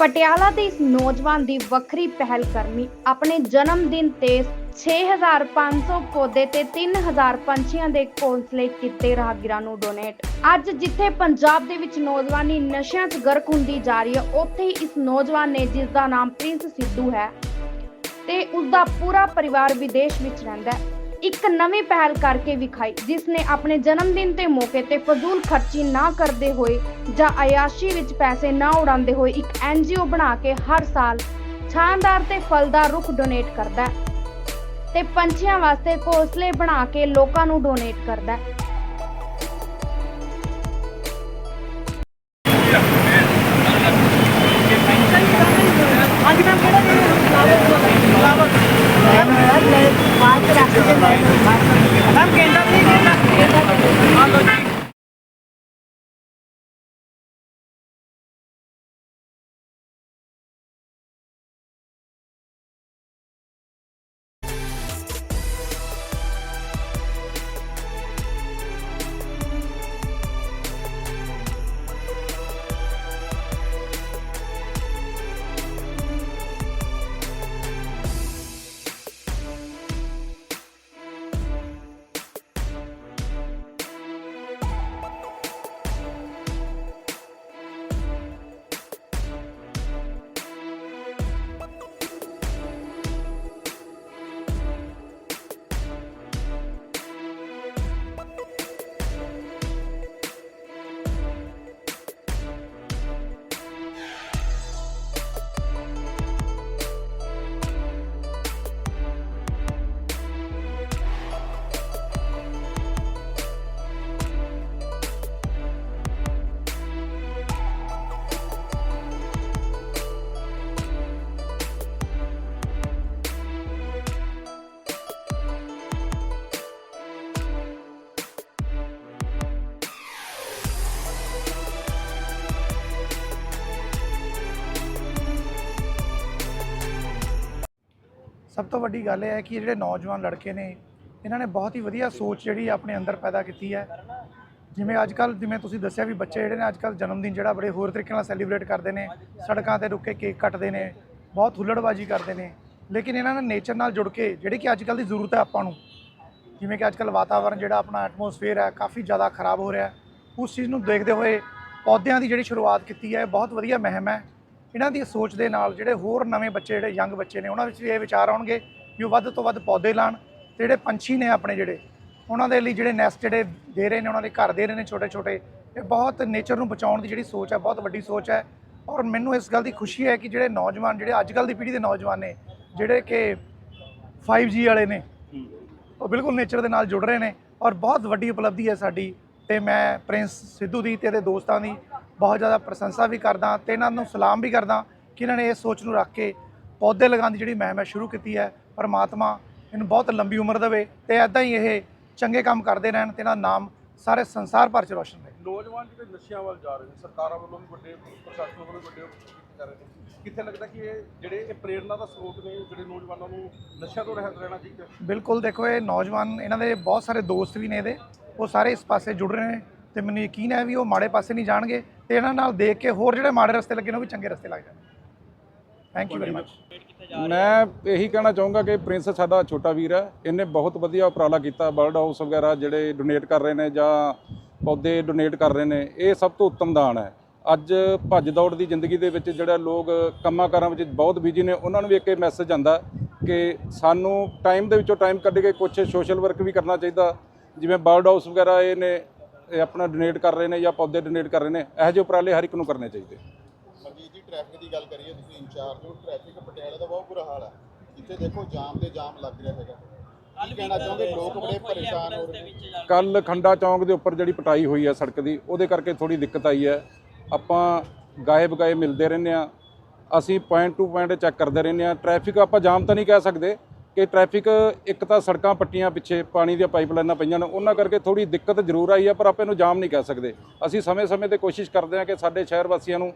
ਪਟਿਆਲਾ ਦੇ ਇਸ ਨੌਜਵਾਨ ਦੀ ਵੱਖਰੀ ਪਹਿਲ ਕਰਮੀ ਆਪਣੇ ਜਨਮ ਦਿਨ ਤੇ 6500 ਪੌਦੇ ਤੇ 3000 ਪੰਛੀਆਂ ਦੇ ਘੋਂਸਲੇ ਕੀਤੇ ਰਾਹਗੀਰਾਂ ਨੂੰ ਡੋਨੇਟ ਅੱਜ ਜਿੱਥੇ ਪੰਜਾਬ ਦੇ ਵਿੱਚ ਨੌਜਵਾਨੀ ਨਸ਼ਿਆਂ 'ਚ ਗਰਕ ਹੁੰਦੀ ਜਾ ਰਹੀ ਹੈ, ਉੱਥੇ ਹੀ ਇਸ ਨੌਜਵਾਨ ਨੇ ਜਿਸ ਦਾ ਨਾਮ ਪ੍ਰਿੰਸ ਸਿੱਧੂ ਹੈ ਤੇ ਉਸ ਦਾ ਪੂਰਾ ਪਰਿਵਾਰ ਵਿਦੇਸ਼ ਵਿੱਚ ਰਹਿੰਦਾ ਹੈ। ਇੱਕ ਨਵੀਂ ਪਹਿਲ ਕਰਕੇ ਵਿਖਾਈ, ਜਿਸ ਨੇ ਆਪਣੇ ਜਨਮ ਦਿਨ ਤੇ ਮੌਕੇ ਤੇ ਫਜ਼ੂਲ ਖਰਚੀ ਨਾ ਕਰਦੇ ਹੋਏ ਜਾਂ ਅਯਾਸ਼ੀ ਵਿੱਚ ਪੈਸੇ ਨਾ ਉਡਾਉਂਦੇ ਹੋਏ ਇੱਕ ਐਨਜੀਓ ਬਣਾ ਕੇ ਹਰ ਸਾਲ ਸ਼ਾਨਦਾਰ ਤੇ ਫਲਦਾਰ ਰੁੱਖ ਡੋਨੇਟ ਕਰਦਾ ਹੈ ਤੇ ਪੰਛੀਆਂ ਵਾਸਤੇ ਘੋਂਸਲੇ ਬਣਾ ਕੇ ਲੋਕਾਂ ਨੂੰ ਡੋਨੇਟ ਕਰਦਾ ਹੈ। cái này ਸਭ ਤੋਂ ਵੱਡੀ ਗੱਲ ਇਹ ਹੈ ਕਿ ਜਿਹੜੇ ਨੌਜਵਾਨ ਲੜਕੇ ਨੇ, ਇਹਨਾਂ ਨੇ ਬਹੁਤ ਹੀ ਵਧੀਆ ਸੋਚ ਜਿਹੜੀ ਆਪਣੇ ਅੰਦਰ ਪੈਦਾ ਕੀਤੀ ਹੈ। ਜਿਵੇਂ ਅੱਜ ਕੱਲ ਜਿਵੇਂ ਤੁਸੀਂ ਦੱਸਿਆ ਵੀ ਬੱਚੇ ਜਿਹੜੇ ਨੇ ਅੱਜ ਕੱਲ ਜਨਮ ਦਿਨ ਜਿਹੜਾ ਬੜੇ ਹੋਰ ਤਰੀਕੇ ਨਾਲ ਸੈਲੀਬ੍ਰੇਟ ਕਰਦੇ ਨੇ, ਸੜਕਾਂ ਤੇ ਰੁੱਕ ਕੇ ਕੇਕ ਕੱਟਦੇ ਨੇ, ਬਹੁਤ ਹੁੱਲੜਬਾਜੀ ਕਰਦੇ ਨੇ। ਲੇਕਿਨ ਇਹਨਾਂ ਨੇ ਨੇਚਰ ਨਾਲ ਜੁੜ ਕੇ ਜਿਹੜੇ ਕਿ ਅੱਜ ਕੱਲ ਦੀ ਜ਼ਰੂਰਤ ਹੈ ਆਪਾਂ ਨੂੰ, ਜਿਵੇਂ ਕਿ ਅੱਜ ਕੱਲ ਵਾਤਾਵਰਣ ਜਿਹੜਾ ਆਪਣਾ ਐਟਮੋਸਫੇਅਰ ਹੈ ਕਾਫੀ ਜ਼ਿਆਦਾ ਖਰਾਬ ਹੋ ਰਿਹਾ ਉਸ ਚੀਜ਼ ਨੂੰ ਦੇਖਦੇ ਹੋਏ ਪੌਦਿਆਂ ਦੀ ਜਿਹੜੀ ਸ਼ੁਰੂਆਤ ਕੀਤੀ ਹੈ, ਇਹ ਬਹੁਤ ਵਧੀਆ ਮਹਿਮ ਹੈ। ਇਹਨਾਂ ਦੀ ਸੋਚ ਦੇ ਨਾਲ ਜਿਹੜੇ ਹੋਰ ਨਵੇਂ ਬੱਚੇ, ਜਿਹੜੇ ਯੰਗ ਬੱਚੇ ਨੇ, ਉਹਨਾਂ ਵਿੱਚ ਵੀ ਇਹ ਵਿਚਾਰ ਆਉਣਗੇ ਵੀ ਉਹ ਵੱਧ ਤੋਂ ਵੱਧ ਪੌਦੇ ਲਾਣ ਤੇ ਜਿਹੜੇ ਪੰਛੀ ਨੇ ਆਪਣੇ ਜਿਹੜੇ, ਉਹਨਾਂ ਦੇ ਲਈ ਜਿਹੜੇ ਨੈਸਟ ਜਿਹੜੇ ਦੇ ਰਹੇ ਨੇ, ਉਹਨਾਂ ਦੇ ਘਰ ਦੇ ਰਹੇ ਨੇ ਛੋਟੇ ਛੋਟੇ ਇਹ ਬਹੁਤ ਨੇਚਰ ਨੂੰ ਬਚਾਉਣ ਦੀ ਜਿਹੜੀ ਸੋਚ ਹੈ, ਬਹੁਤ ਵੱਡੀ ਸੋਚ ਹੈ ਔਰ ਮੈਨੂੰ ਇਸ ਗੱਲ ਦੀ ਖੁਸ਼ੀ ਹੈ ਕਿ ਜਿਹੜੇ ਨੌਜਵਾਨ, ਜਿਹੜੇ ਅੱਜ ਕੱਲ ਦੀ ਪੀੜ੍ਹੀ ਦੇ ਨੌਜਵਾਨ ਨੇ, ਜਿਹੜੇ ਕਿ 5G ਵਾਲੇ ਨੇ, ਉਹ ਬਿਲਕੁਲ ਨੇਚਰ ਦੇ ਨਾਲ ਜੁੜ ਰਹੇ ਨੇ ਔਰ ਬਹੁਤ ਵੱਡੀ ਉਪਲਬਧੀ ਹੈ ਸਾਡੀ ਤੇ ਮੈਂ ਪ੍ਰਿੰਸ ਸਿੱਧੂ ਦੀ ਤੇ ਇਹਦੇ ਦੋਸਤਾਂ ਦੀ ਬਹੁਤ ਜ਼ਿਆਦਾ ਪ੍ਰਸ਼ੰਸਾ ਵੀ ਕਰਦਾ ਤੇ ਇਹਨਾਂ ਨੂੰ ਸਲਾਮ ਵੀ ਕਰਦਾ ਕਿ ਇਹਨਾਂ ਨੇ ਇਸ ਸੋਚ ਨੂੰ ਰੱਖ ਕੇ ਪੌਦੇ ਲਗਾਉਣ ਦੀ ਜਿਹੜੀ ਮੁਹਿੰਮ ਹੈ ਸ਼ੁਰੂ ਕੀਤੀ ਹੈ ਪਰਮਾਤਮਾ ਇਹਨੂੰ ਬਹੁਤ ਲੰਬੀ ਉਮਰ ਦੇਵੇ ਤੇ ਐਦਾਂ ਹੀ ਇਹ ਚੰਗੇ ਕੰਮ ਕਰਦੇ ਰਹਿਣ ਤੇ ਇਹਨਾਂ ਦਾ ਨਾਮ ਸਾਰੇ ਸੰਸਾਰ ਭਰ ਚ ਰੋਸ਼ਨ ਰਹੇ। ਨੌਜਵਾਨ ਜਿਹੜੇ ਨਸ਼ਿਆਂ ਵੱਲ ਜਾ ਰਹੇ ਨੇ ਸਰਕਾਰਾਂ ਵੱਲੋਂ ਵੀ ਵੱਡੇ ਪ੍ਰਸ਼ਾਸਨ ਵੱਲੋਂ ਵੱਡੇ ਕਰ ਰਹੇ ਨੇ ਕਿੱਥੇ ਲੱਗਦਾ ਕਿ ਇਹ ਜਿਹੜੇ ਇਹ ਪ੍ਰੇਰਣਾ ਦਾ ਸਰੋਤ ਨੇ ਜਿਹੜੇ ਨੌਜਵਾਨਾਂ ਨੂੰ ਨਸ਼ਿਆਂ ਤੋਂ ਰਹਿਤ ਰਹਿਣਾ ਚਾਹੀਦਾ? ਬਿਲਕੁਲ ਦੇਖੋ ਇਹ ਨੌਜਵਾਨ ਇਹਨਾਂ ਦੇ ਬਹੁਤ ਸਾਰੇ ਦੋਸਤ ਵੀ ਨੇ ਇਹਦੇ। ਉਹ ਸਾਰੇ ਇਸ ਪਾਸੇ ਜੁੜ ਰਹੇ ਨੇ ਤੇ ਮੈਨੂੰ ਯਕੀਨ ਹੈ ਵੀ ਉਹ ਮਾੜੇ ਪਾਸੇ ਨਹੀਂ ਜਾਣਗੇ ਤੇ ਇਹਨਾਂ ਨਾਲ ਦੇਖ ਕੇ ਹੋਰ ਜਿਹੜੇ ਮਾੜੇ ਰਸਤੇ ਲੱਗੇ ਨੇ ਉਹ ਵੀ ਚੰਗੇ ਰਸਤੇ ਲੱਗ ਜਾਣਗੇ। ਥੈਂਕ ਯੂ ਵੈਰੀ ਮਚ ਮੈਂ ਇਹੀ ਕਹਿਣਾ ਚਾਹੂੰਗਾ ਕਿ ਪ੍ਰਿੰਸ ਸਾਡਾ ਛੋਟਾ ਵੀਰ ਹੈ, ਇਹਨੇ ਬਹੁਤ ਵਧੀਆ ਉਪਰਾਲਾ ਕੀਤਾ ਬਰਡ ਹਾਊਸ ਵਗੈਰਾ ਜਿਹੜੇ ਡੋਨੇਟ ਕਰ ਰਹੇ ਨੇ ਜਾਂ ਪੌਦੇ ਡੋਨੇਟ ਕਰ ਰਹੇ ਨੇ, ਇਹ ਸਭ ਤੋਂ ਉੱਤਮ ਦਾਨ ਹੈ। ਅੱਜ ਭੱਜ ਦੌੜ ਦੀ ਜ਼ਿੰਦਗੀ ਦੇ ਵਿੱਚ ਜਿਹੜਾ ਲੋਕ ਕੰਮਾਂ ਕਾਰਾਂ ਵਿੱਚ ਬਹੁਤ ਬਿਜ਼ੀ ਨੇ, ਉਹਨਾਂ ਨੂੰ ਵੀ ਇੱਕ ਇਹ ਮੈਸੇਜ ਆਂਦਾ ਕਿ ਸਾਨੂੰ ਟਾਈਮ ਦੇ ਵਿੱਚੋਂ ਟਾਈਮ ਕੱਢ ਕੇ ਕੁਝ ਸੋਸ਼ਲ ਵਰਕ ਵੀ ਕਰਨਾ ਚਾਹੀਦਾ। ਜਿਵੇਂ ਬਰਡ ਹਾਊਸ ਵਗੈਰਾ ਇਹ ਨੇ ਇਹ ਆਪਣਾ ਡੋਨੇਟ ਕਰ ਰਹੇ ਨੇ ਜਾਂ ਪੌਦੇ ਡੋਨੇਟ ਕਰ ਰਹੇ ਨੇ ਇਹੋ ਜਿਹੇ ਉਪਰਾਲੇ ਹਰ ਇੱਕ ਨੂੰ ਕਰਨੇ ਚਾਹੀਦੇ। ਮਨਜੀਤ ਜੀ ਟ੍ਰੈਫਿਕ ਦੀ ਗੱਲ ਕਰੀਏ ਤੁਸੀਂ ਇੰਚਾਰਜ ਹੋ ਟ੍ਰੈਫਿਕ ਪਟਿਆਲੇ ਦਾ ਬਹੁਤ ਬੁਰਾ ਹਾਲ ਹੈ। ਜਿੱਥੇ ਦੇਖੋ ਜਾਮ ਤੇ ਜਾਮ ਲੱਗ ਰਿਹਾ ਹੈਗਾ। ਕਹਿਣਾ ਚਾਹੁੰਦੇ? ਲੋਕ ਬੜੇ ਪਰੇਸ਼ਾਨ ਹੋ ਰਹੇ ਨੇ। ਕੱਲ ਖੰਡਾ ਚੌਂਕ ਦੇ ਉੱਪਰ ਜਿਹੜੀ ਪਟਾਈ ਹੋਈ ਹੈ ਸੜਕ ਦੀ ਉਹਦੇ ਕਰਕੇ ਥੋੜੀ ਦਿੱਕਤ ਆਈ ਹੈ। ਆਪਾਂ ਗਾਏ ਬਗਾਏ ਮਿਲਦੇ ਰਹਿੰਦੇ ਆ ਅਸੀਂ ਪੁਆਇੰਟ ਟੂ ਪੁਆਇੰਟ ਚੈੱਕ ਕਰਦੇ ਰਹਿੰਦੇ ਆ ਟ੍ਰੈਫਿਕ ਆਪਾਂ ਜਾਮ ਤਾਂ ਨਹੀਂ ਕਹਿ ਸਕਦੇ। ਕਿ ਟ੍ਰੈਫਿਕ, ਇੱਕ ਤਾਂ ਸੜਕਾਂ ਪੱਟੀਆਂ ਪਿੱਛੇ ਪਾਣੀ ਦੀਆਂ ਪਾਈਪਲਾਈਨਾਂ ਪਈਆਂ ਨੇ, ਉਹਨਾਂ ਕਰਕੇ ਥੋੜੀ ਦਿੱਕਤ ਜ਼ਰੂਰ ਆਈ ਹੈ ਪਰ ਆਪਾਂ ਇਹਨੂੰ ਜਾਮ ਨਹੀਂ ਕਹਿ ਸਕਦੇ। ਅਸੀਂ ਸਮੇਂ-ਸਮੇਂ ਤੇ ਕੋਸ਼ਿਸ਼ ਕਰਦੇ ਹਾਂ ਕਿ ਸਾਡੇ ਸ਼ਹਿਰ ਵਾਸੀਆਂ ਨੂੰ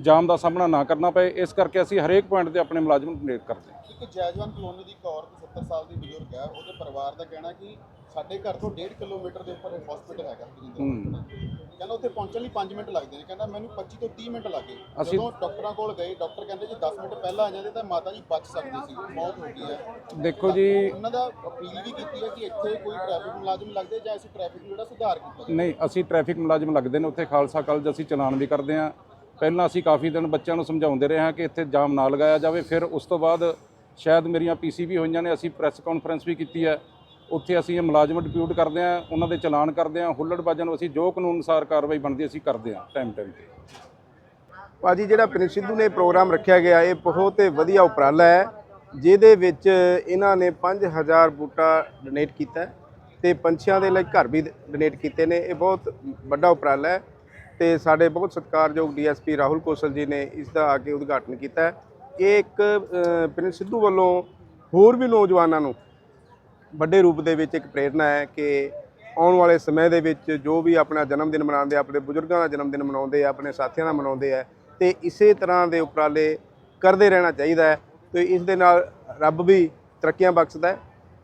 ਜਾਮ ਦਾ ਸਾਹਮਣਾ ਨਾ ਕਰਨਾ ਪਏ, ਇਸ ਕਰਕੇ ਅਸੀਂ ਹਰੇਕ ਪੁਆਇੰਟ ਤੇ ਆਪਣੇ ਮੁਲਾਜ਼ਮ ਨੂੰ ਡੋਨੇਟ ਕਰਦੇ ਹਾਂ। ਇੱਕ ਜੈਜਵਾਨ ਕਲੋਨੀ ਦੀ ਇੱਕ ਔਰਤ 70 ਸਾਲ ਦੀ ਬਜ਼ੁਰਗ ਹੈ ਉਹਦੇ ਪਰਿਵਾਰ ਦਾ ਕਹਿਣਾ ਕਿ ਸਾਡੇ ਘਰ ਤੋਂ 1.5 ਕਿਲੋਮੀਟਰ ਦੇ ਉੱਪਰ ਹਸਪੀਟਲ ਹੈਗਾ ਹੂੰ। ਕਹਿੰਦਾ ਉੱਥੇ ਪਹੁੰਚਣ ਲਈ 5 ਮਿੰਟ ਲੱਗਦੇ ਨੇ ਕਹਿੰਦਾ ਮੈਨੂੰ 25 ਤੋਂ 30 ਮਿੰਟ ਲੱਗੇ। ਅਸੀਂ- ਜਦੋਂ ਡਾਕਟਰਾਂ ਕੋਲ ਗਏ ਡਾਕਟਰ ਕਹਿੰਦੇ ਜੀ 10 ਮਿੰਟ ਪਹਿਲਾਂ ਆ ਜਾਂਦੇ ਤਾਂ ਮਾਤਾ ਜੀ ਬਚ ਸਕਦੇ ਸੀ ਮੌਤ ਹੋ ਗਈ ਹੈ। ਦੇਖੋ ਜੀ। ਉਹਨਾਂ ਦਾ ਅਪੀਲ ਵੀ ਕੀਤੀ ਹੈ ਕਿ ਇੱਥੇ ਕੋਈ ਟ੍ਰੈਫਿਕ ਮੁਲਾਜ਼ਮ ਲੱਗਦੇ ਜਾਂ ਅਸੀਂ ਟ੍ਰੈਫਿਕ ਨੂੰ ਜਿਹੜਾ ਸੁਧਾਰ ਕੀਤਾ ਜਾਵੇ। ਨਹੀਂ ਅਸੀਂ ਟ੍ਰੈਫਿਕ ਮੁਲਾਜ਼ਮ ਲੱਗਦੇ ਨੇ ਉੱਥੇ ਖਾਲਸਾ ਕਾਲਜ ਅਸੀਂ ਚਲਾਨ ਵੀ ਕਰਦੇ ਹਾਂ। ਪਹਿਲਾਂ ਅਸੀਂ ਕਾਫੀ ਦਿਨ ਬੱਚਿਆਂ ਨੂੰ ਸਮਝਾਉਂਦੇ ਰਹੇ ਹਾਂ ਕਿ ਇੱਥੇ ਜਾਮ ਨਾ ਲਗਾਇਆ ਜਾਵੇ ਫਿਰ ਉਸ ਤੋਂ ਬਾਅਦ ਸ਼ਾਇਦ ਮੇਰੀਆਂ ਪੀਸੀ ਵੀ ਹੋਈਆਂ ਨੇ, ਅਸੀਂ ਪ੍ਰੈਸ ਕਾਨਫਰੰਸ ਵੀ ਕੀਤੀ ਹੈ। ਉੱਥੇ ਅਸੀਂ ਇਹ ਮੁਲਾਜ਼ਮ ਡਿਪਿਊਟ ਕਰਦੇ ਹਾਂ, ਉਹਨਾਂ ਦੇ ਚਲਾਨ ਕਰਦੇ ਹਾਂ ਹੁੱਲੜਬਾਜ਼ਾਂ ਨੂੰ ਅਸੀਂ ਜੋ ਕਾਨੂੰਨ ਅਨੁਸਾਰ ਕਾਰਵਾਈ ਬਣਦੀ ਅਸੀਂ ਕਰਦੇ ਹਾਂ ਟਾਈਮ ਟਾਈਮ ਤੇ। ਭਾਜੀ, ਜਿਹੜਾ ਪ੍ਰਿੰਸ ਸਿੱਧੂ ਨੇ ਪ੍ਰੋਗਰਾਮ ਰੱਖਿਆ ਗਿਆ, ਇਹ ਬਹੁਤ ਵਧੀਆ ਉਪਰਾਲਾ ਹੈ, ਜਿਹਦੇ ਵਿੱਚ ਇਹਨਾਂ ਨੇ 5000 ਬੂਟਾ ਡੋਨੇਟ ਕੀਤਾ ਹੈ ਤੇ ਪੰਛੀਆਂ ਦੇ ਲਈ ਘਰ ਵੀ ਡੋਨੇਟ ਕੀਤੇ ਨੇ। ਇਹ ਬਹੁਤ ਵੱਡਾ ਉਪਰਾਲਾ ਹੈ ਤੇ ਸਾਡੇ ਬਹੁਤ ਸਤਿਕਾਰਯੋਗ ਡੀਐਸਪੀ ਰਾਹੁਲ ਕੌਸ਼ਲ ਜੀ ਨੇ ਇਸ ਦਾ ਆ ਕੇ ਉਦਘਾਟਨ ਕੀਤਾ ਇਹ ਇੱਕ ਅ, ਪ੍ਰਿੰਸ ਸਿੱਧੂ ਵੱਲੋਂ ਹੋਰ ਵੀ ਨੌਜਵਾਨਾਂ ਨੂੰ ਵੱਡੇ ਰੂਪ ਦੇ ਵਿੱਚ ਇੱਕ ਪ੍ਰੇਰਣਾ ਹੈ ਕਿ ਆਉਣ ਵਾਲੇ ਸਮੇਂ ਦੇ ਵਿੱਚ ਜੋ ਵੀ ਆਪਣਾ ਜਨਮ ਦਿਨ ਮਨਾਉਂਦੇ ਆ ਆਪਣੇ ਬਜ਼ੁਰਗਾਂ ਦਾ ਜਨਮ ਦਿਨ ਮਨਾਉਂਦੇ ਆ ਆਪਣੇ ਸਾਥੀਆਂ ਦਾ ਮਨਾਉਂਦੇ ਆ ਤੇ ਇਸੇ ਤਰ੍ਹਾਂ ਦੇ ਉਪਰਾਲੇ ਕਰਦੇ ਰਹਿਣਾ ਚਾਹੀਦਾ ਹੈ। ਤੇ ਇਸ ਦੇ ਨਾਲ ਰੱਬ ਵੀ ਤਰੱਕੀਆਂ ਬਖਸ਼ਦਾ ਹੈ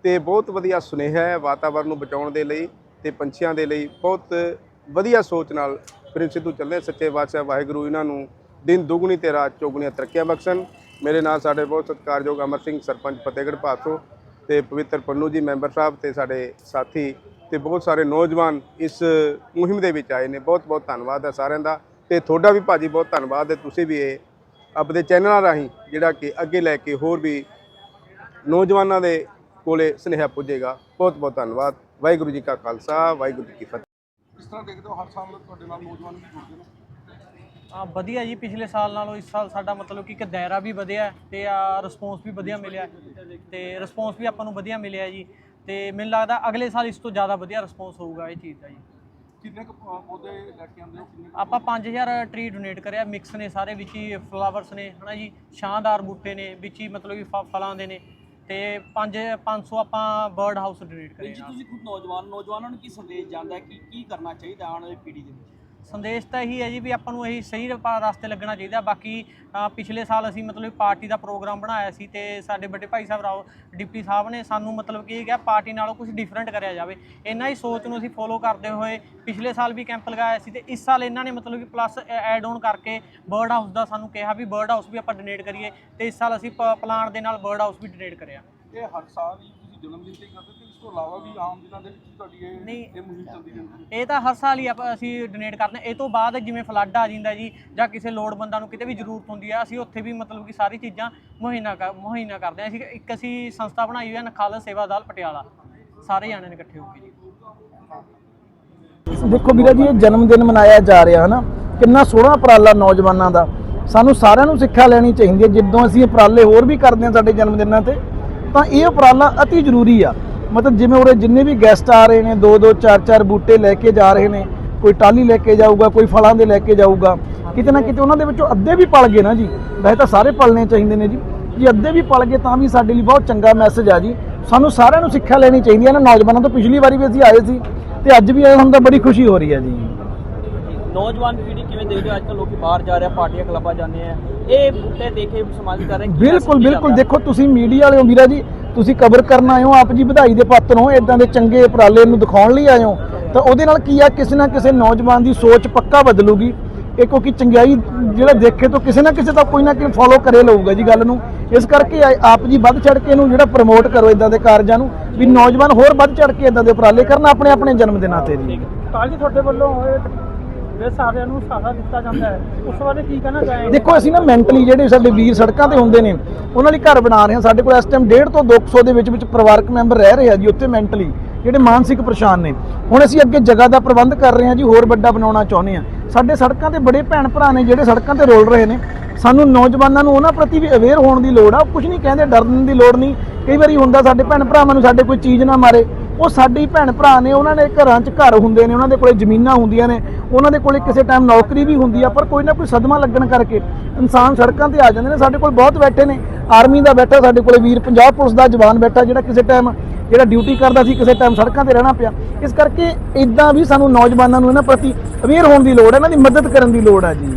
ਤੇ ਬਹੁਤ ਵਧੀਆ ਸੁਨੇਹਾ ਹੈ ਵਾਤਾਵਰਣ ਨੂੰ ਬਚਾਉਣ ਦੇ ਲਈ ਤੇ ਪੰਛੀਆਂ ਦੇ ਲਈ। ਬਹੁਤ ਵਧੀਆ ਸੋਚ ਨਾਲ ਪ੍ਰਿੰਸ ਸਿੱਧੂ ਚੱਲੇ ਸੱਚੇ ਪਾਤਸ਼ਾਹ ਵਾਹਿਗੁਰੂ ਇਹਨਾਂ ਨੂੰ ਦਿਨ ਦੁਗਣੀ ਤੇ ਰਾਤ ਚੌਗੁਣੀਆਂ ਤਰੱਕੀਆਂ ਬਖਸ਼ਣ। ਮੇਰੇ ਨਾਲ ਸਾਡੇ ਬਹੁਤ ਸਤਿਕਾਰਯੋਗ ਅਮਰ ਸਿੰਘ, ਸਰਪੰਚ ਫਤਿਹਗੜ੍ਹ ਭਾਸੋ ਤੇ ਪਵਿੱਤਰ ਪੰਨੂ ਜੀ ਮੈਂਬਰ ਸਾਹਿਬ ਤੇ ਸਾਡੇ ਸਾਥੀ ਤੇ ਬਹੁਤ ਸਾਰੇ ਨੌਜਵਾਨ ਇਸ ਮੁਹਿੰਮ ਦੇ ਵਿੱਚ ਆਏ ਨੇ। ਬਹੁਤ ਬਹੁਤ ਧੰਨਵਾਦ ਹੈ ਸਾਰਿਆਂ ਦਾ ਤੇ ਤੁਹਾਡਾ ਵੀ ਭਾਜੀ ਬਹੁਤ ਧੰਨਵਾਦ ਹੈ। ਤੁਸੀਂ ਵੀ ਇਹ ਆਪਣੇ ਚੈਨਲਾਂ ਰਾਹੀਂ ਜਿਹੜਾ ਕਿ ਅੱਗੇ ਲੈ ਕੇ ਹੋਰ ਵੀ ਨੌਜਵਾਨਾਂ ਦੇ ਕੋਲੇ ਸੁਨੇਹਾ ਪੁੱਜੇਗਾ। ਬਹੁਤ ਬਹੁਤ ਧੰਨਵਾਦ। ਵਾਹਿਗੁਰੂ ਜੀ ਕਾ ਖਾਲਸਾ, ਵਾਹਿਗੁਰੂ ਜੀ ਕੀ ਫਤਿਹ। ਕਿਸ ਤਰ੍ਹਾਂ ਦੇਖਦੇ ਹੋ ਹਰ ਸਾਲ ਤੁਹਾਡੇ ਨਾਲ ਨੌਜਵਾਨ ਵੀ ਜੁੜਦੇ ਨੇ। ਆ ਵਧੀਆ ਜੀ ਪਿਛਲੇ ਸਾਲ ਨਾਲੋਂ ਇਸ ਸਾਲ ਸਾਡਾ ਮਤਲਬ ਕਿ ਇੱਕ ਦਾਇਰਾ ਵੀ ਵਧਿਆ ਤੇ ਆ ਰਿਸਪੌਂਸ ਵੀ ਵਧੀਆ ਮਿਲਿਆ ਤੇ ਰਿਸਪੌਂਸ ਵੀ ਆਪਾਂ ਨੂੰ ਵਧੀਆ ਮਿਲਿਆ ਜੀ। ਤੇ ਮੈਨੂੰ ਲੱਗਦਾ ਅਗਲੇ ਸਾਲ ਇਸ ਤੋਂ ਜ਼ਿਆਦਾ ਵਧੀਆ ਰਿਸਪੌਂਸ ਹੋਊਗਾ ਇਹ ਚੀਜ਼ ਦਾ ਜੀ। ਕਿੰਨੇ ਕੁ ਪ- ਪੌਦੇ ਲੈ ਕੇ ਆਉਂਦੇ ਹੋ? ਕਿੰਨੇ ਕੁ- ਆਪਾਂ 5000 ਟਰੀ ਡੋਨੇਟ ਕਰਿਆ ਮਿਕਸ ਨੇ ਸਾਰੇ ਵਿੱਚ ਹੀ ਫਲਾਵਰਸ ਨੇ ਹਨਾ ਜੀ ਸ਼ਾਨਦਾਰ ਬੂਟੇ ਨੇ ਵਿੱਚ ਹੀ ਮਤਲਬ ਕਿ ਫ- ਫਲਾਂ ਦੇ ਨੇ। ਤੇ 5 500 ਆਪਾਂ ਬਰਡ ਹਾਊਸ ਡੋਨੇਟ ਕਰੇ ਜੀ ਤੁਸੀਂ ਖੁਦ ਨੌਜਵਾਨ ਨੌਜਵਾਨਾਂ ਨੂੰ ਕੀ ਸੰਦੇਸ਼ ਜਾਂਦਾ ਹੈ ਕਿ ਕੀ ਕਰਨਾ ਚਾਹੀਦਾ ਆਉਣ ਵਾਲੀ ਪੀੜ੍ਹੀ ਦੇ ਵਿੱਚ? ਸੰਦੇਸ਼ ਤਾਂ ਇਹੀ ਹੈ ਜੀ ਵੀ ਆਪਾਂ ਨੂੰ ਇਹੀ ਸਹੀ ਰਸਤੇ ਲੱਗਣਾ ਚਾਹੀਦਾ। ਬਾਕੀ ਪਿਛਲੇ ਸਾਲ ਅਸੀਂ ਮਤਲਬ ਪਾਰਟੀ ਦਾ ਪ੍ਰੋਗਰਾਮ ਬਣਾਇਆ ਸੀ ਤੇ ਸਾਡੇ ਵੱਡੇ ਭਾਈ ਸਾਹਿਬ ਰਾਓ, ਡਿਪਟੀ ਸਾਹਿਬ ਨੇ ਸਾਨੂੰ ਮਤਲਬ ਕਿ ਕਿਹਾ, ਪਾਰਟੀ ਨਾਲੋਂ ਕੁਝ ਡਿਫਰੈਂਟ ਕਰਿਆ ਜਾਵੇ। ਇਹਨਾਂ ਹੀ ਸੋਚ ਨੂੰ ਅਸੀਂ ਫੋਲੋ ਕਰਦੇ ਹੋਏ ਪਿਛਲੇ ਸਾਲ ਵੀ ਕੈਂਪ ਲਗਾਇਆ ਸੀ ਤੇ ਇਸ ਸਾਲ ਇਹਨਾਂ ਨੇ ਮਤਲਬ ਕਿ ਪਲੱਸ ਐਡ ਆਨ ਕਰਕੇ ਬਰਡ ਹਾਊਸ ਦਾ ਸਾਨੂੰ ਕਿਹਾ ਵੀ ਬਰਡ ਹਾਊਸ ਵੀ ਆਪਾਂ ਡੋਨੇਟ ਕਰੀਏ ਤੇ ਇਸ ਸਾਲ ਅਸੀਂ ਪਲਾਂਟ ਦੇ ਨਾਲ ਬਰਡ ਹਾਊਸ ਵੀ ਡੋਨੇਟ ਕਰਿਆ। ਇਹ ਹਰ ਸਾਲ ਹੀ ਜਨਮ ਦਿਨ ਤੇ ਕਰਦੇ ਤੇ ਇਸ ਤੋਂ ਇਲਾਵਾ ਵੀ ਆਮ ਦਿਨਾਂ ਦੇ ਵਿੱਚ ਤੁਹਾਡੀ ਇਹ ਨਹੀਂ। ਇਹ ਮੁਹਿੰਮ ਚੱਲਦੀ ਰਹਿੰਦੀ ਹੈ। ਇਹ ਤਾਂ ਹਰ ਸਾਲ ਹੀ ਆਪਾਂ ਅਸੀਂ ਡੋਨੇਟ ਕਰਦੇ ਹਾਂ। ਇਹ ਤੋਂ ਬਾਅਦ ਜਿਵੇਂ ਫਲੱਡ ਆ ਜਾਂਦਾ ਜੀ ਜਾਂ ਕਿਸੇ ਲੋੜਵੰਦਾਂ ਨੂੰ ਕਿਤੇ ਵੀ ਜ਼ਰੂਰਤ ਹੁੰਦੀ ਹੈ ਅਸੀਂ ਉੱਥੇ ਵੀ ਮਤਲਬ ਕਿ ਸਾਰੀ ਚੀਜ਼ਾਂ ਮੁਹੱਈਆ ਕਰ ਮੁਹੱਈਆ ਕਰਦੇ ਹਾਂ। ਅਸੀਂ ਇੱਕ ਅਸੀਂ ਸੰਸਥਾ ਬਣਾਈ ਹੋਈ ਹੈ ਨਖਾਲਸ ਸੇਵਾ ਦਲ ਪਟਿਆਲਾ। ਸਾਰੇ ਜਾਣੇ ਨੇ ਇਕੱਠੇ ਹੋ ਕੇ ਜੀ। ਦੇਖੋ ਵੀਰਾ ਜੀ ਇਹ ਜਨਮ ਦਿਨ ਮਨਾਇਆ ਜਾ ਰਿਹਾ ਹੈ ਨਾ ਕਿੰਨਾ ਸੋਹਣਾ ਉਪਰਾਲਾ ਨੌਜਵਾਨਾਂ ਦਾ। ਸਾਨੂੰ ਸਾਰਿਆਂ ਨੂੰ ਸਿੱਖਿਆ ਲੈਣੀ ਚਾਹੀਦੀ ਹੈ। ਜਦੋਂ ਅਸੀਂ ਇਹ ਉਪਰਾਲੇ ਹੋਰ ਵੀ ਕਰਦੇ ਹਾਂ ਸਾਡੇ ਜਨਮ ਦਿਨਾਂ ਤੇ ਤਾਂ ਇਹ ਉਪਰਾਲਾ ਅਤੀ ਜ਼ਰੂਰੀ ਆ। ਮਤਲਬ ਜਿਵੇਂ ਉਰੇ ਜਿੰਨੇ ਵੀ ਗੈਸਟ ਆ ਰਹੇ ਨੇ ਦੋ ਦੋ ਚਾਰ ਚਾਰ ਬੂਟੇ ਲੈ ਕੇ ਜਾ ਰਹੇ ਨੇ, ਕੋਈ ਟਾਲੀ ਲੈ ਕੇ ਜਾਊਗਾ, ਕੋਈ ਫਲਾਂ ਦੇ ਲੈ ਕੇ ਜਾਊਗਾ। ਕਿਤੇ ਨਾ ਕਿਤੇ ਉਹਨਾਂ ਦੇ ਵਿੱਚੋਂ ਅੱਧੇ ਵੀ ਪਲ ਗਏ ਨਾ ਜੀ। ਵੈਸੇ ਤਾਂ ਸਾਰੇ ਪਲਣੇ ਚਾਹੀਦੇ ਨੇ ਜੀ। ਜੇ ਅੱਧੇ ਵੀ ਪਲ ਗਏ ਤਾਂ ਵੀ ਸਾਡੇ ਲਈ ਬਹੁਤ ਚੰਗਾ ਮੈਸੇਜ ਆ ਜੀ। ਸਾਨੂੰ ਸਾਰਿਆਂ ਨੂੰ ਸਿੱਖਿਆ ਲੈਣੀ ਚਾਹੀਦੀ ਹੈ ਨਾ ਨੌਜਵਾਨਾਂ ਤੋਂ ਪਿਛਲੀ ਵਾਰੀ ਵੀ ਅਸੀਂ ਆਏ ਸੀ ਤੇ ਅੱਜ ਵੀ ਆਏ ਸਾਨੂੰ ਤਾਂ ਬੜੀ ਖੁਸ਼ੀ ਹੋ ਰਹੀ ਹੈ ਜੀ। ਨੌਜਵਾਨ ਪੀੜ੍ਹੀ ਕਿਵੇਂ ਦੇਖਦੇ ਹੋ ਅੱਜ ਕੱਲ੍ਹ ਲੋਕੀ ਬਾਹਰ ਜਾ ਰਹੇ ਆ ਪਾਰਟੀਆਂ ਕਲੱਬਾਂ ਜਾਂਦੇ ਆ। ਇਹ ਬੂਟੇ ਦੇਖ ਕੇ ਸਮਾਜ ਕਰ ਰਹੇ ਕੀ ਬਿਲਕੁਲ ਬਿਲਕੁਲ? ਦੇਖੋ ਤੁਸੀਂ ਮੀਡੀਆ ਵਾਲੇ ਹੋ ਵੀਰਾ ਜੀ ਤੁਸੀਂ ਕਵਰ ਕਰਨ ਆਏ ਹੋ ਆਪ ਜੀ ਵਧਾਈ ਦੇ ਪਾਤਰ ਹੋ ਇਦਾਂ ਦੇ ਚੰਗੇ ਉਪਰਾਲੇ ਨੂੰ ਦਿਖਾਉਣ ਲਈ ਆਏ ਹੋ। ਤਾਂ ਉਹਦੇ ਨਾਲ ਕੀ ਆ ਕਿਸੇ ਨਾ ਕਿਸੇ ਨੌਜਵਾਨ ਦੀ ਸੋਚ ਪੱਕਾ ਬਦਲੂਗੀ। ਇਹ ਕਿਉਂਕਿ ਚੰਗਿਆਈ ਜਿਹੜਾ ਦੇਖੇ ਤੋਂ ਕਿਸੇ ਨਾ ਕਿਸੇ ਤਾਂ ਕੋਈ ਨਾ ਕੋਈ ਫੋਲੋ ਕਰੇ ਲਊਗਾ ਜੀ ਗੱਲ ਨੂੰ। ਇਸ ਕਰਕੇ ਆਪ ਜੀ ਵੱਧ ਚੜ ਕੇ ਇਹਨੂੰ ਜਿਹੜਾ ਪ੍ਰਮੋਟ ਕਰੋ ਇਦਾਂ ਦੇ ਕਾਰਜਾਂ ਨੂੰ ਵੀ ਨੌਜਵਾਨ ਹੋਰ ਵੱਧ ਚੜ ਕੇ ਇਦਾਂ ਦੇ ਉਪਰਾਲੇ ਕਰਨ ਆਪਣੇ ਆਪਣੇ ਜਨਮ ਦਿਨਾਂ ਤੇ ਜੀ। ਕਾਲ ਜੀ ਤੁਹਾਡੇ ਵੱਲੋਂ ਇਹ ਸਾਰਿਆਂ ਨੂੰ ਸਾਥਾ ਦਿੱਤਾ ਜਾਂਦਾ ਹੈ। ਉਸ ਬਾਰੇ ਕੀ ਕਹਿਣਾ ਚਾਹੇਗੇ ਦੇਖੋ, ਅਸੀਂ ਨਾ ਮੈਂਟਲੀ ਜਿਹੜੇ ਸਾਡੇ ਵੀਰ ਸੜਕਾਂ ਤੇ ਹੁੰਦੇ ਨੇ, ਉਹਨਾਂ ਲਈ ਘਰ ਬਣਾ ਰਹੇ ਹਾਂ। ਸਾਡੇ ਕੋਲ ਇਸ ਟਾਈਮ 1.5 ਤੋਂ 200 ਦੇ ਵਿੱਚ ਵਿੱਚ ਪਰਿਵਾਰਕ ਮੈਂਬਰ ਰਹਿ ਰਹੇ ਆ ਜੀ ਉੱਥੇ ਮੈਂਟਲੀ ਜਿਹੜੇ ਮਾਨਸਿਕ ਪਰੇਸ਼ਾਨ ਨੇ। ਹੁਣ ਅਸੀਂ ਅੱਗੇ ਜਗ੍ਹਾ ਦਾ ਪ੍ਰਬੰਧ ਕਰ ਰਹੇ ਹਾਂ ਜੀ, ਹੋਰ ਵੱਡਾ ਬਣਾਉਣਾ ਚਾਹੁੰਦੇ ਹਾਂ। ਸਾਡੇ ਸੜਕਾਂ ਤੇ ਬੜੇ ਭੈਣ ਭਰਾ ਨੇ ਜਿਹੜੇ ਸੜਕਾਂ ਤੇ ਰੋਲ ਰਹੇ ਨੇ। ਸਾਨੂੰ ਨੌਜਵਾਨਾਂ ਨੂੰ ਉਹਨਾਂ ਪ੍ਰਤੀ ਵੀ ਅਵੇਅਰ ਹੋਣ ਦੀ ਲੋੜ ਆ। ਕੁਝ ਨਹੀਂ ਕਹਿੰਦੇ, ਡਰਨ ਦੀ ਲੋੜ ਨਹੀਂ। ਕਈ ਵਾਰੀ ਹੁੰਦਾ ਸਾਡੇ ਭੈਣ ਭਰਾਵਾਂ ਨੂੰ ਸਾਡੇ ਕੋਈ ਚੀਜ਼ ਨਾ ਮਾਰੇ। ਉਹ ਸਾਡੀ ਭੈਣ ਭਰਾ ਨੇ, ਉਹਨਾਂ ਦੇ ਘਰਾਂ 'ਚ ਘਰ ਹੁੰਦੇ ਨੇ, ਉਹਨਾਂ ਦੇ ਕੋਲੇ ਜ਼ਮੀਨਾਂ ਹੁੰਦੀਆਂ ਨੇ, ਉਹਨਾਂ ਦੇ ਕੋਲੇ ਕਿਸੇ ਟਾਈਮ ਨੌਕਰੀ ਵੀ ਹੁੰਦੀ ਆ, ਪਰ ਕੋਈ ਨਾ ਕੋਈ ਸਦਮਾ ਲੱਗਣ ਕਰਕੇ ਇਨਸਾਨ ਸੜਕਾਂ ਤੇ ਆ ਜਾਂਦੇ ਨੇ, ਸਾਡੇ ਕੋਲ ਬਹੁਤ ਬੈਠੇ ਨੇ ਆਰਮੀ ਦਾ ਬੈਠਾ ਸਾਡੇ ਕੋਲੇ ਵੀਰ, ਪੰਜਾਬ ਪੁਲਿਸ ਦਾ ਜਵਾਨ ਬੈਠਾ ਜਿਹੜਾ ਕਿਸੇ ਟਾਈਮ ਜਿਹੜਾ ਡਿਊਟੀ ਕਰਦਾ ਸੀ, ਕਿਸੇ ਟਾਈਮ ਸੜਕਾਂ ਤੇ ਰਹਿਣਾ ਪਿਆ। ਇਸ ਕਰਕੇ ਇਦਾਂ ਵੀ ਸਾਨੂੰ ਨੌਜਵਾਨਾਂ ਨੂੰ ਇਹਨਾਂ ਪ੍ਰਤੀ ਅਵੇਅਰ ਹੋਣ ਦੀ ਲੋੜ ਹੈ, ਇਹਨਾਂ ਦੀ ਮਦਦ ਕਰਨ ਦੀ ਲੋੜ ਹੈ ਜੀ।